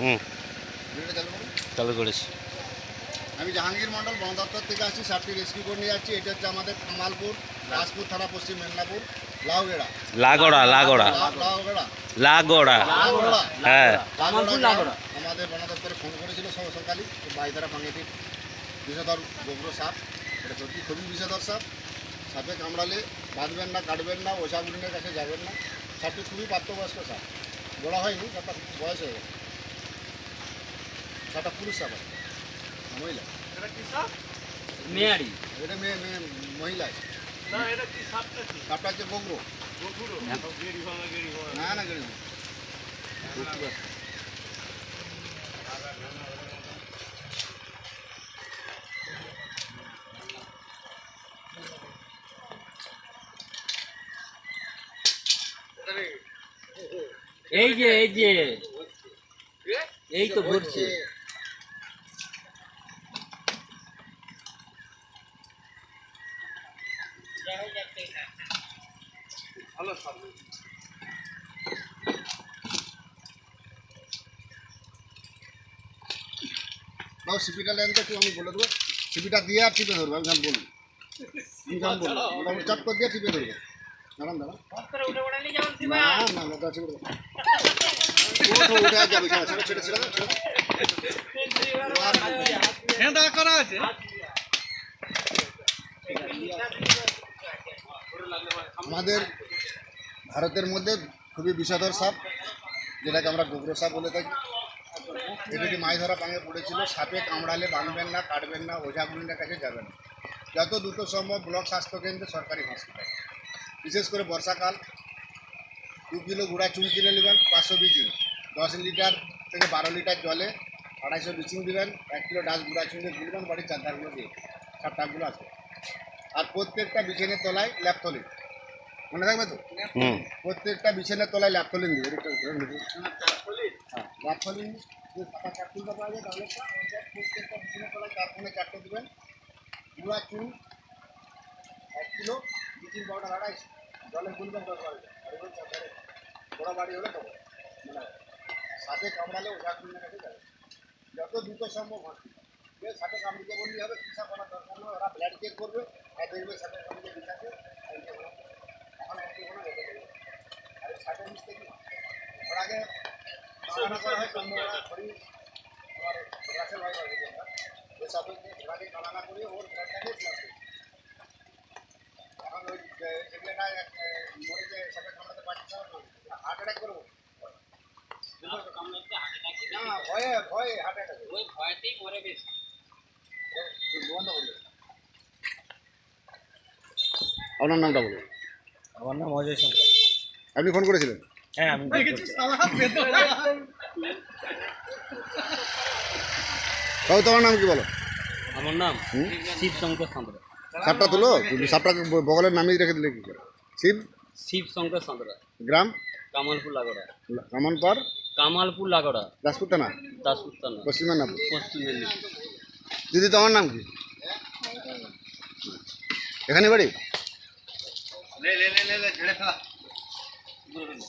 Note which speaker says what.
Speaker 1: হুম।
Speaker 2: চালু
Speaker 1: করেছি
Speaker 2: আমি জাহাঙ্গীর মন্ডল বন দপ্তর থেকে আসছি সাপটি রেস্কিউ করে নিয়ে যাচ্ছি। এটা হচ্ছে আমাদের কামালপুর রাজপুর থানা পশ্চিম মেদিনীপুর লাউগেড়া।
Speaker 1: লাগোড়া লাগোড়া।
Speaker 2: লাউ- লাউগেড়া।
Speaker 1: লাগোড়া। হ্যাঁ।
Speaker 2: কামালপুর লাগোড়া। আমাদের বন দপ্তরে ফোন করেছিল সব সকালে বাইদারা পাঙ্গেটি বিষধর গোবর সাপ এটা সত্যি খুবই বিষধর সাপ সাপে কামড়ালে বাঁধবেন না কাটবেন না গুলিনের কাছে যাবেন না। সাপটি খুবই প্রাপ্তবয়স্ক সাপ। বড় হয়নি বয়স হয়ে গেছে। সাপটা পুরুষ সাপ আছে, মহিলা
Speaker 3: মেয়ারি।
Speaker 2: এটা মেয়ে মেয়ে মহিলা। আছে সাপটা হচ্ছে গোবর না না গেড়ি না।
Speaker 3: এই যে এই যে। এই তো ঘুরছে।
Speaker 2: নাও সিপিটা লেন তো একটু আমি বলে দেবো সিপিটা দিয়ে আর টিপে ধরবো আমি বলুন আমি বলব মোটামুটি চট করে দিয়ে টিপে ধরবো। দাঁড়ান দাঁড়ান। না না না দাঁড়া ছেড়ে দাও। ওঠো, উঠে আর যাবে ছেড়ে ছেড়ে ছেড়ে ছেড়ে দাও, ছেড়ে আমাদের ভারতের মধ্যে খুবই বিষাদর সাপ, যেটাকে আমরা গোবর সাপ বলে থাকি। এটি মাছ ধরা পাঙে পড়েছিল, সাপে কামড়ালে বাঁধবেন না, কাটবেন না, ওঝা গুলিনের কাছে যাবেন যত দ্রুত সম্ভব ব্লক স্বাস্থ্যকেন্দ্রে সরকারি হসপিটাল বিশেষ করে বর্ষাকাল, দু কিলো গুঁড়া চুন কিনে নেবেন, পাঁচশো বিচিং দশ লিটার থেকে বারো লিটার জলে আড়াইশো বিচিং দিবেন, এক কিলো ডাল গুঁড়া চুনে গুলবেন বাড়ির চারধারগুলো দিয়ে সাপটাগুলো আছে। আর প্রত্যেকটা বিছানের তলায় ল্যাপথলিন। মনে থাকবে তো? প্রত্যেকটা বিছানের তলায় ধরে নিবি। হ্যাঁ যে টাকা ক্যাপসুলটা পাওয়া যায় তাহলে প্রত্যেকটা বিছানের তলায় কোণে চারটে দেবেন। গুঁড়া চুন এক কিলো ব্লিচিং পাউডার আড়াইশো। জলে গুলবেন দশ বারো বড় বাড়ি হলে দেবো। মানে সাপে কামড়ালে ওঝা কাছে যাবে। যত দ্রুত সম্ভব হসপিটাল যে সাপে কামড়িকে বললেই হবে চিকিৎসা করার দরকার নয়। ওরা ব্লাড চেক করবে আর দেখবে সাপে হার্ট অ্যাটাক করবো না ভয়ে ভয়ে হার্ট অ্যাটাক
Speaker 3: ওই ভয়তেই মরে বেশি
Speaker 2: বন্ধ করলে আপনার নামটা বলুন
Speaker 1: আমার নাম অজয় শঙ্কর
Speaker 2: আপনি ফোন করেছিলেন?
Speaker 1: হ্যাঁ আমি
Speaker 2: তাও তোমার নাম কি বলো?
Speaker 3: আমার নাম
Speaker 2: হুম?
Speaker 3: শিব শঙ্কর সাঁতরা।
Speaker 2: সাপটা তুলো? কিন্তু সাপটাকে বগলের নামিয়ে রেখে দিলে কি করে? শিব?
Speaker 3: শিব শঙ্কর সাঁতরা।
Speaker 2: গ্রাম?
Speaker 3: কামালপুর লাগোড়া।
Speaker 2: কামন পার
Speaker 3: কামালপুর লাগোড়া।
Speaker 2: দাসপুর থানা?
Speaker 3: দাসপুর না
Speaker 2: পশ্চিম মেদিনীপুর।
Speaker 3: পশ্চিম মেদিনীপুর।
Speaker 2: দিদি তোমার নাম কি? এখানে বাড়ি? どれで。